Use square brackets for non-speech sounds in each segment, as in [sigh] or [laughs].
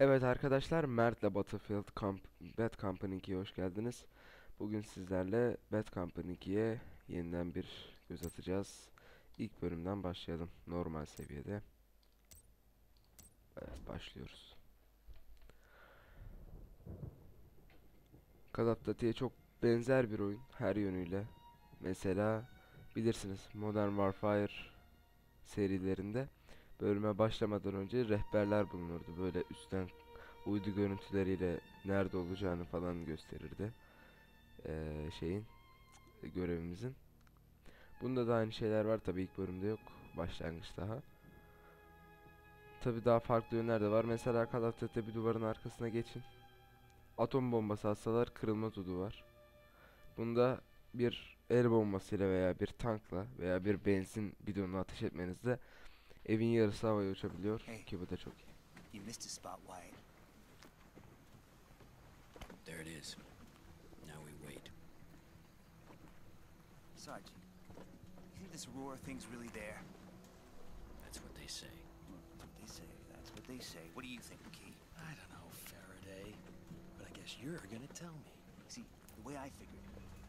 Evet arkadaşlar Mert'le Battlefield Camp Bad Company 2'ye hoş geldiniz. Bugün sizlerle Bad Company 2'ye yeniden bir göz atacağız. İlk bölümden başlayalım normal seviyede. Evet başlıyoruz. Call çok benzer bir oyun her yönüyle. Mesela bilirsiniz Modern Warfare serilerinde bölüme başlamadan önce rehberler bulunurdu. Böyle üstten uydu görüntüleriyle nerede olacağını falan gösterirdi. Ee, şeyin görevimizin. Bunda da aynı şeyler var tabii ilk bölümde yok. Başlangıç daha. Tabii daha farklı yönler de var. Mesela Call bir duvarın arkasına geçin. Atom bombası atsalar kırılma tudu var. Bunda bir el bombasıyla veya bir tankla veya bir benzin bidonuna ateş etmenizde evin yarısı havaya uçabiliyor Hey. ki bu da çok iyi. You missed a spot, Wyatt. There it is. Now we wait. Sarge, you think this Aurora thing's really there? That's what they say. What they say. That's what they say. What do you think, McKee? I don't know, Faraday. But I guess you're gonna tell me. See, the way I figured,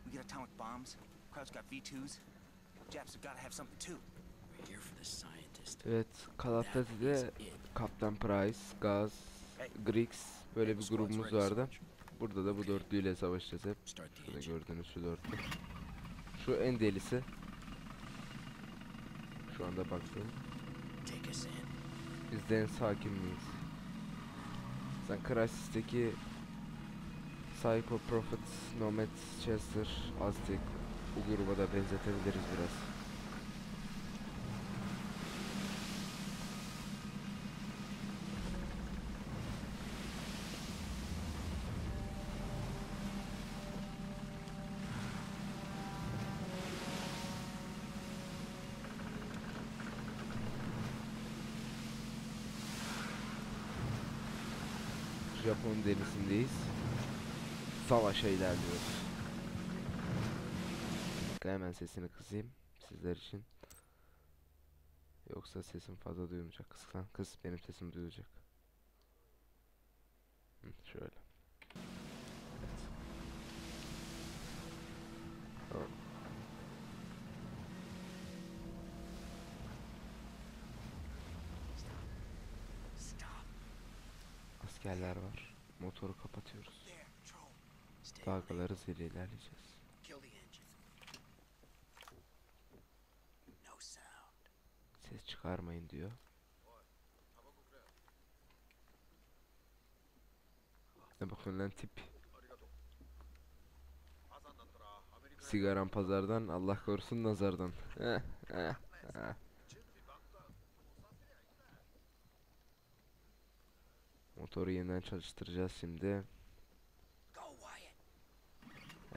we get atomic bombs, crowd's got V2s, Japs have got to have something too. Evet it. Kaptan Price, Gaz, Grix böyle bir grubumuz vardı. Burada da bu dörtlüyle savaşacağız hep. Şurada gördüğünüz şu dörtlü. Şu en delisi. Şu anda in. Biz de en sakin miyiz? Sen Crysis'teki Psycho Prophet, Nomad, Chester, Aztek bu gruba da benzetebiliriz biraz. Japon denizindeyiz. Savaşa ilerliyoruz. Hemen sesini kısayım sizler için. Yoksa sesim fazla duyulmayacak. Kıskan kız benim sesim duyulacak. Hı, şöyle. Evet. Tamam. Askerler var. Motoru kapatıyoruz. Dalgaları hızıyla ilerleyeceğiz. Ses çıkarmayın diyor. Ne bakıyorsun lan tip? Sigaran pazardan, Allah korusun nazardan. Motoru yeniden çalıştıracağız şimdi.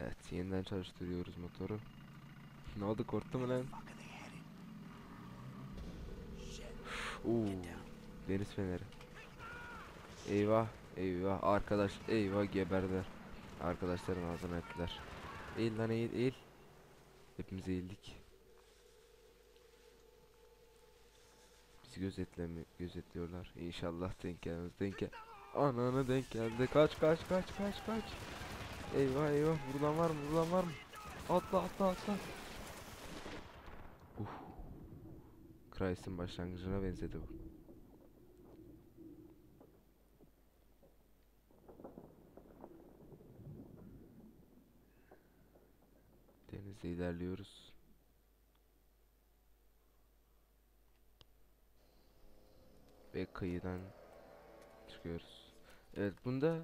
Evet, yeniden çalıştırıyoruz motoru. Ne oldu korktu mu lan? Oo, deniz feneri. Eyvah, eyvah, arkadaş, eyvah geberdiler. Arkadaşların ağzına ettiler. Eğil lan eğil, eğil. Hepimiz eğildik. Bizi gözetlemi gözetliyorlar. İnşallah denk gelmez. Denk gel. Ananı denk geldi. Kaç kaç kaç kaç kaç. Eyvah eyvah. Buradan var mı? Buradan var mı? Atla atla atla. Uf. Christ'in başlangıcına benzedi bu. Denizde ilerliyoruz. Ve kıyıdan çıkıyoruz. Evet bunda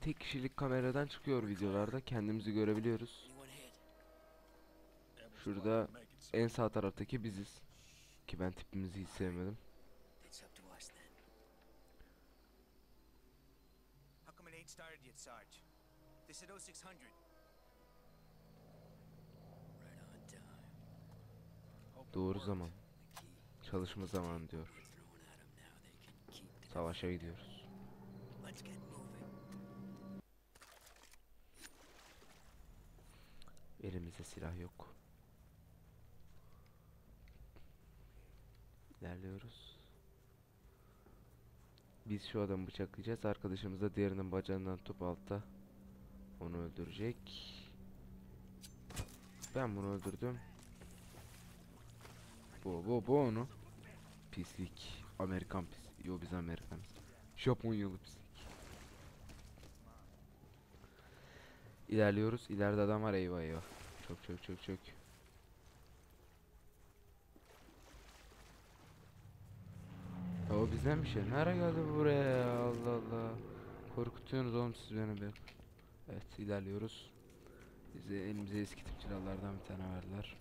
tek kişilik kameradan çıkıyor videolarda. Kendimizi görebiliyoruz. Şurada en sağ taraftaki biziz. Ki ben tipimizi hiç sevmedim. It's up to us then. How come it ain't started yet, Sarge? They said 0600. Right on time. Doğru zaman. Çalışma zamanı diyor. Savaşa gidiyoruz. Elimizde silah yok. İlerliyoruz. Biz şu adamı bıçaklayacağız. Arkadaşımız da diğerinin bacağından tutup altta onu öldürecek. Ben bunu öldürdüm. Bu bu bu onu. Pislik. Amerikan pis. Yo biz Amerikanız. Japonyalı pislik. İlerliyoruz. İleride adam var eyvah eyvah. Çok çok çok çok. Ya o bizdenmiş ya. Nereye geldi buraya ya? Allah Allah. Korkutuyorsunuz oğlum siz beni be. Evet ilerliyoruz. Bize elimize eski tip bir tane verdiler.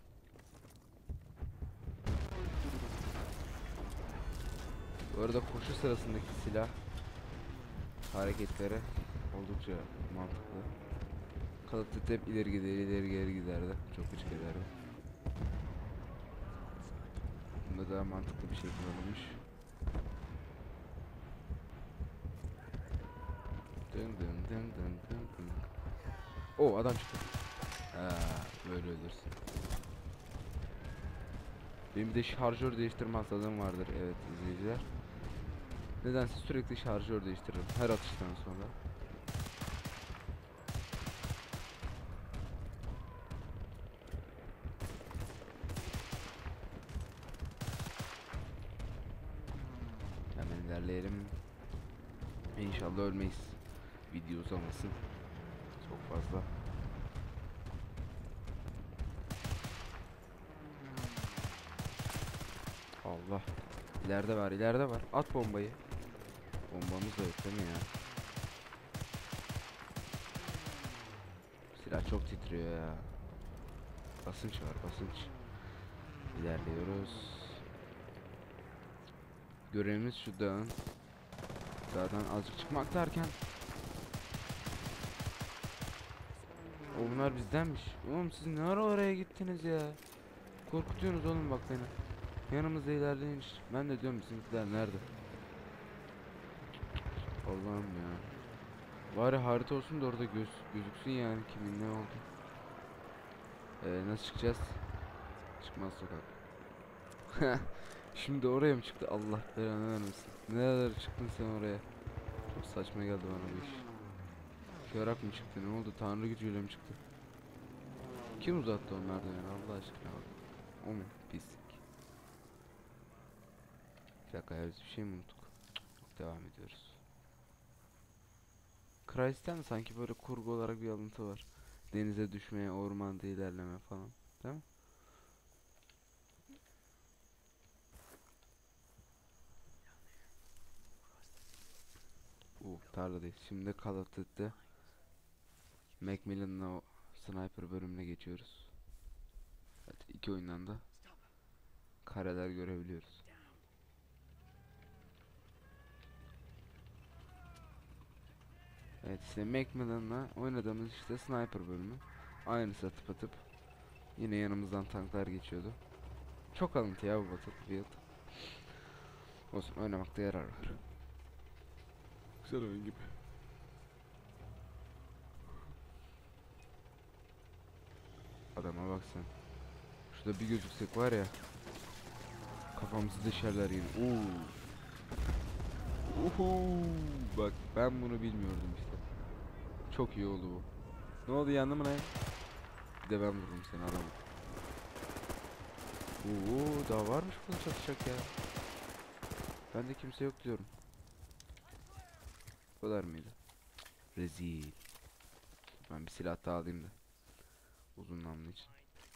Bu arada koşu sırasındaki silah hareketleri oldukça mantıklı. Kalıpta hep ileri gider, ileri geri giderdi. Çok gıcık ederdi. Bunda daha mantıklı bir şey kullanılmış. Dın dın dın dın dın dın. O adam çıktı. Ha, böyle ölürsün. Benim de şarjör değiştirme hastalığım vardır evet izleyiciler. Nedense sürekli şarjör değiştiririm her atıştan sonra. Hemen ilerleyelim. İnşallah ölmeyiz. Video uzamasın. Çok fazla. Allah. İleride var, ileride var. At bombayı. Bombamız da yok değil mi ya? Silah çok titriyor ya. Basınç var, basınç. İlerliyoruz. Görevimiz şu dağın. Dağdan azıcık çıkmak derken. O bunlar bizdenmiş. Oğlum siz ne ara oraya gittiniz ya? Korkutuyorsunuz oğlum bak beni. Yanımızda ilerleyin. Ben de diyorum bizimkiler nerede? Allah'ım ya. Bari harita olsun da orada göz, gözüksün yani kimin ne oldu. Ee, nasıl çıkacağız? Çıkmaz sokak. [laughs] Şimdi oraya mı çıktı? Allah belanı vermesin. Nerelere çıktın sen oraya? Çok saçma geldi bana bu iş. Körak mı çıktı? Ne oldu? Tanrı gücüyle mi çıktı? Kim uzattı onlardan yani Allah aşkına bak. O mu? Pislik. Bir dakika ya biz bir şey mi unuttuk? Devam ediyoruz. Crysten sanki böyle kurgu olarak bir alıntı var. Denize düşmeye, ormanda ilerleme falan. Değil mi? Uh, tarladayız. Şimdi Call of Duty'de Macmillan'la sniper bölümüne geçiyoruz. Evet, iki oyundan da kareler görebiliyoruz. Evet işte Macmillan'la oynadığımız işte sniper bölümü. Aynısı atıp atıp yine yanımızdan tanklar geçiyordu. Çok alıntı ya bu Battlefield. Olsun oynamakta yarar var. Güzel oyun gibi. Adama bak sen. Şurada bir gözüksek var ya. Kafamızı deşerler yine. Oo. Uhu. Bak ben bunu bilmiyordum işte. Çok iyi oldu bu. Ne oldu yandı mı ne? Bir de ben vururum seni adamı. Oo daha varmış bunu çatışacak ya. Ben de kimse yok diyorum. Bu kadar mıydı? Rezil. Ben bir silah daha alayım da. Uzun namlu için.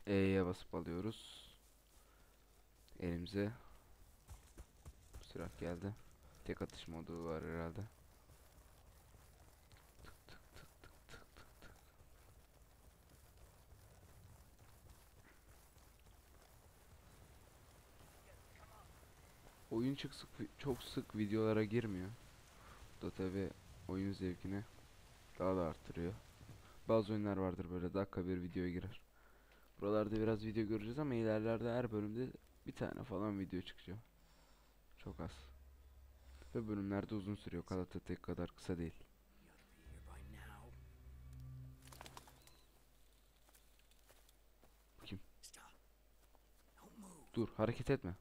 E'ye basıp alıyoruz. Elimize silah geldi. Tek atış modu var herhalde. Oyun çok sık çok sık videolara girmiyor. Bu da tabi oyun zevkini daha da arttırıyor. Bazı oyunlar vardır böyle dakika bir video girer. Buralarda biraz video göreceğiz ama ilerlerde her bölümde bir tane falan video çıkıyor. Çok az. Ve bölümlerde uzun sürüyor. Of Duty kadar kısa değil. Move. Dur hareket etme.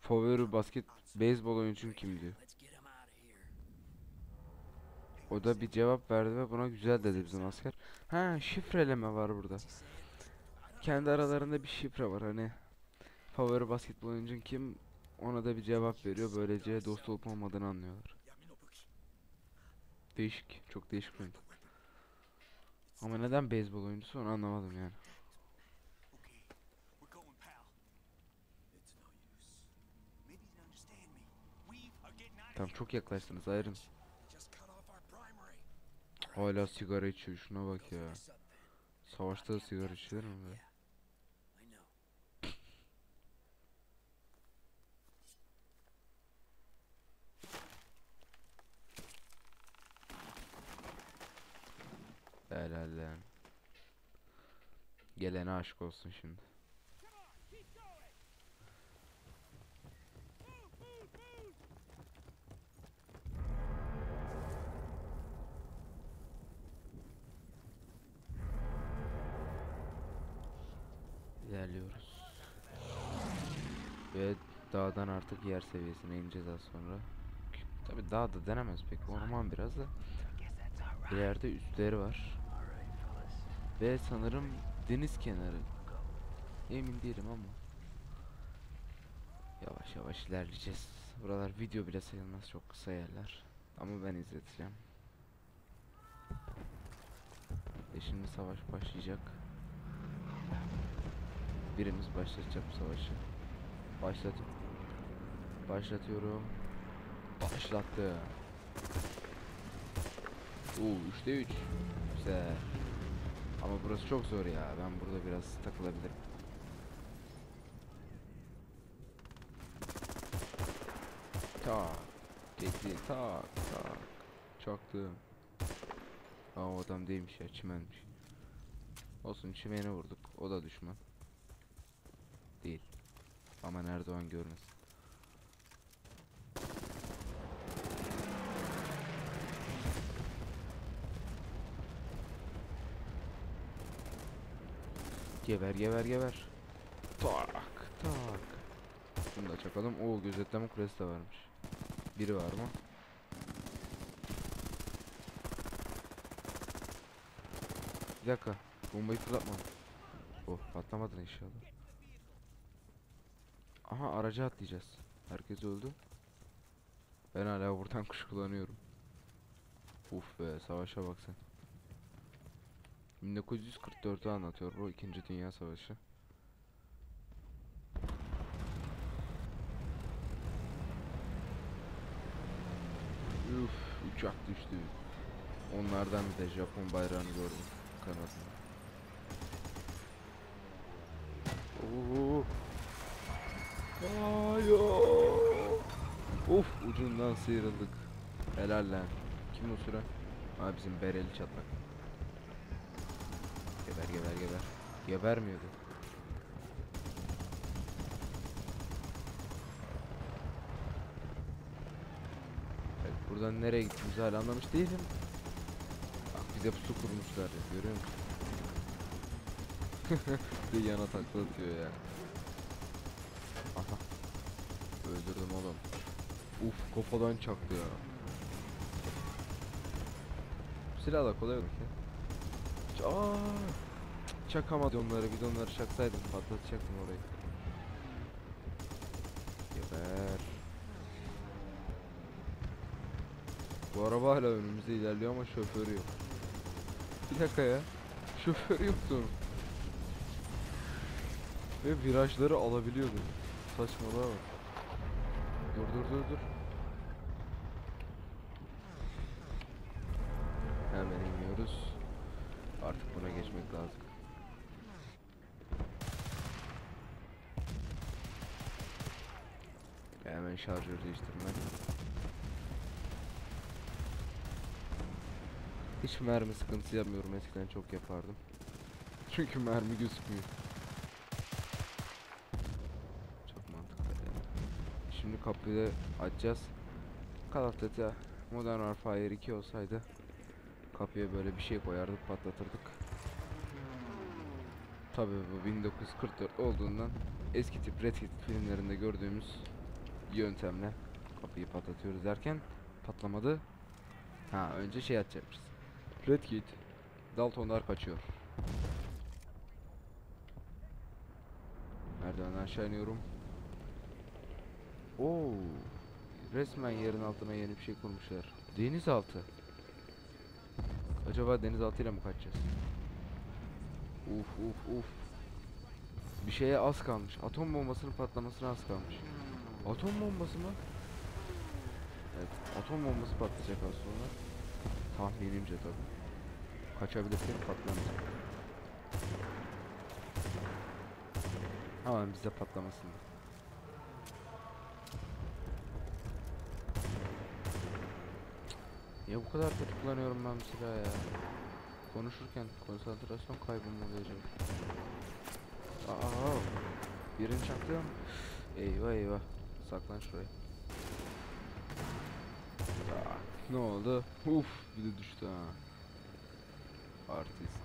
Favori basket beyzbol oyuncun kim diyor. Let's get him out of here. O da bir cevap verdi ve buna güzel dedi bizim asker. Ha şifreleme var burada. Kendi aralarında bir şifre var hani. Favori basketbol oyuncun kim? Ona da bir cevap veriyor. Böylece dost olup olmadığını anlıyorlar. Değişik. Çok değişik yöntem. Ama neden beyzbol oyuncusu onu anlamadım yani. Tamam çok yaklaştınız ayrın. Hala sigara içiyor şuna bak ya. Savaşta da sigara içilir mi be? Helal lan. Gelene aşık olsun şimdi. İlerliyoruz. Ve dağdan artık yer seviyesine ineceğiz az sonra. Tabi dağda denemez pek orman biraz da. İleride üstleri var. Ve sanırım deniz kenarı. Emin değilim ama. Yavaş yavaş ilerleyeceğiz. Buralar video bile sayılmaz çok kısa yerler. Ama ben izleteceğim. Ve şimdi savaş başlayacak. Birimiz başlatacak savaşı. Başlat. Başlatıyorum. Başlattı. Oo 3'te 3. Güzel. Ama burası çok zor ya. Ben burada biraz takılabilirim. Tak. Tekli tak tak. Çaktım. Aa adam değilmiş ya çimenmiş. Olsun çimeni vurduk. O da düşman. Değil. Ama Erdoğan görmesin. Geber geber geber. Tak tak. Bunu da çakalım. Oo gözetleme kulesi de varmış. Biri var mı? Bir dakika. Bombayı fırlatma. Oh patlamadın inşallah. Aha araca atlayacağız. Herkes öldü. Ben hala buradan [laughs] kuşkulanıyorum. Uf be savaşa bak sen. 1944'ü anlatıyor bu 2. Dünya Savaşı. Üf uçak düştü. Onlardan bir de Japon bayrağını gördüm kanadında. Oo. Hayır. Of ucundan sıyrıldık. Helal lan. Kim o süre? Aa bizim bereli çatlak. Geber geber geber. Gebermiyordu. Evet, buradan nereye gittiğimizi hala anlamış değilim. Bak bize pusu kurmuşlar ya, görüyor musun? [laughs] bir yana takla atıyor ya. Aha. Öldürdüm oğlum. Uf kafadan çaktı ya. Bu silahla kolay olur. Ç- Aa! Çakamadım onları. Bir de onları çaksaydım patlatacaktım orayı. Geber. Bu araba hala önümüzde ilerliyor ama şoförü yok. Bir dakika ya. Şoförü yoktu. Ve virajları alabiliyordu. Saçmalığa bak. Dur dur dur dur. Hemen iniyoruz. Artık buna geçmek lazım. Hemen şarjör değiştirme. Hiç mermi sıkıntısı yapmıyorum. Eskiden çok yapardım. [laughs] Çünkü mermi gözükmüyor. Çok mantıklı. yani. Şimdi kapıyı açacağız. Call of Duty Modern Warfare 2 olsaydı kapıya böyle bir şey koyardık patlatırdık. Tabii bu 1944 olduğundan eski tip Red Kit filmlerinde gördüğümüz yöntemle kapıyı patlatıyoruz derken patlamadı. Ha önce şey atacakmışız. Red Kit. Daltonlar kaçıyor. Merdivenden aşağı iniyorum. Oo, resmen yerin altına yeni bir şey kurmuşlar. Denizaltı. Acaba denizaltıyla mı kaçacağız? Uf uf uf. Bir şeye az kalmış. Atom bombasının patlamasına az kalmış. Atom bombası mı? Evet, atom bombası patlayacak az sonra. Tahminimce tabii. Kaçabilirsek patlamayacak. Ama bize patlamasın. Ya bu kadar kötü kullanıyorum ben bu ya. Konuşurken konsantrasyon kaybım acaba. Aa, birini çaktım. Eyvah eyvah. Saklan şuraya. Aa, ne oldu? Uf, bir de düştü ha. Artist.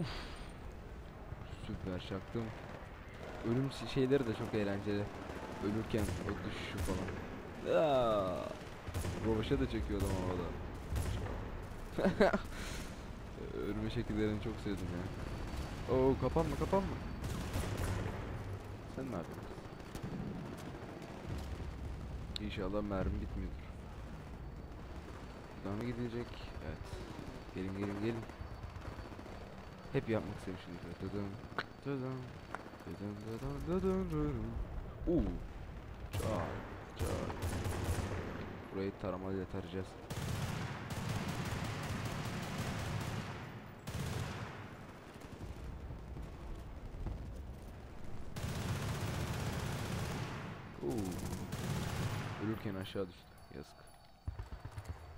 Uf. Süper çaktım. Ölüm şeyleri de çok eğlenceli. Ölürken o düşüşü falan. Aa, Rovaşa da çekiyordum [laughs] havada. Ölme şekillerini çok sevdim ya. Oo kapanma kapanma. Sen ne? İnşallah mermi bitmiyordur. Buradan mı gidilecek? Evet. Gelin gelin gelin. Hep yapmak istemişim. Dıdım, dıdım, dıdım, dıdım, dıdım, dıdım. Oo. Çay, çay. Burayı taramayla tarayacağız. Oo. Ölürken aşağı düştü. Yazık.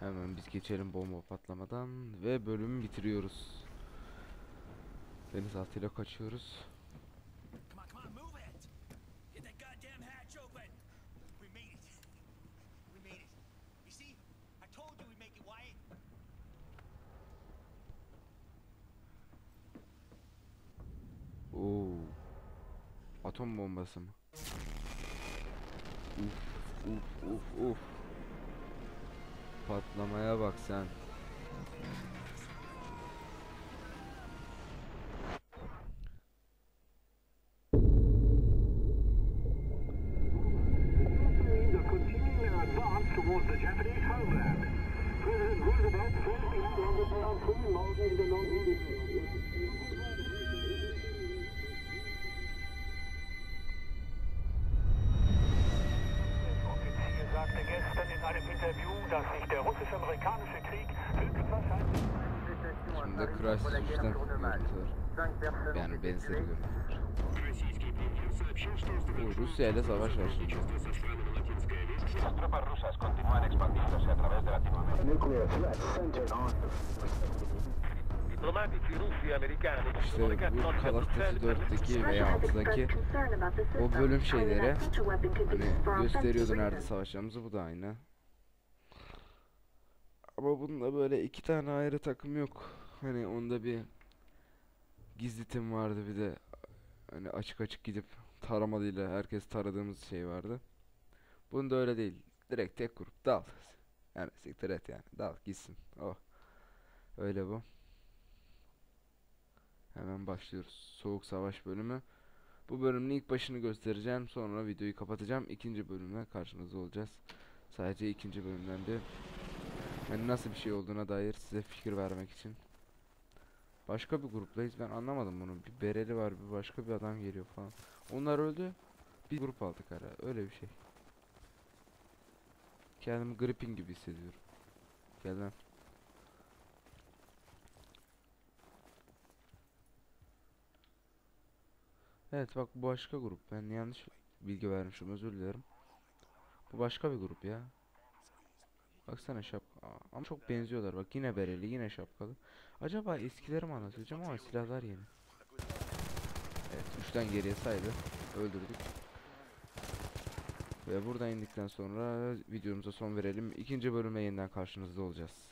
Hemen biz geçelim bomba patlamadan ve bölümü bitiriyoruz. Denizaltıyla kaçıyoruz. Atom bombası mı? Uf uf uf uf. Patlamaya bak sen. Interview, Şimdi Crash Switch'ten görüntüler. Yani benzeri görüntüler. Rusya ile savaş şimdi. las tropas bu Call of Duty 4'teki veya 6'daki o bölüm şeyleri hani gösteriyordu nerede savaşacağımızı bu da aynı. Ama bunda böyle iki tane ayrı takım yok. Hani onda bir gizli tim vardı bir de hani açık açık gidip taramalıyla herkes taradığımız şey vardı. Bunda öyle değil. Direkt tek grup dal. Yani siktir et yani. Dal gitsin. Oh. Öyle bu. Hemen başlıyoruz. Soğuk Savaş bölümü. Bu bölümün ilk başını göstereceğim. Sonra videoyu kapatacağım. İkinci bölümle karşınızda olacağız. Sadece ikinci bölümden de yani nasıl bir şey olduğuna dair size fikir vermek için. Başka bir gruptayız. Ben anlamadım bunu. Bir bereli var, bir başka bir adam geliyor falan. Onlar öldü. Bir grup aldık ara. Öyle bir şey. Kendimi gripping gibi hissediyorum. Gel lan. Evet bak bu başka grup. Ben yanlış bilgi vermişim özür dilerim. Bu başka bir grup ya. Baksana şapka. Ama çok benziyorlar. Bak yine bereli yine şapkalı. Acaba eskileri mi anlatacağım ama silahlar yeni. Evet 3'ten geriye saydı. Öldürdük. Ve buradan indikten sonra videomuza son verelim. İkinci bölüme yeniden karşınızda olacağız.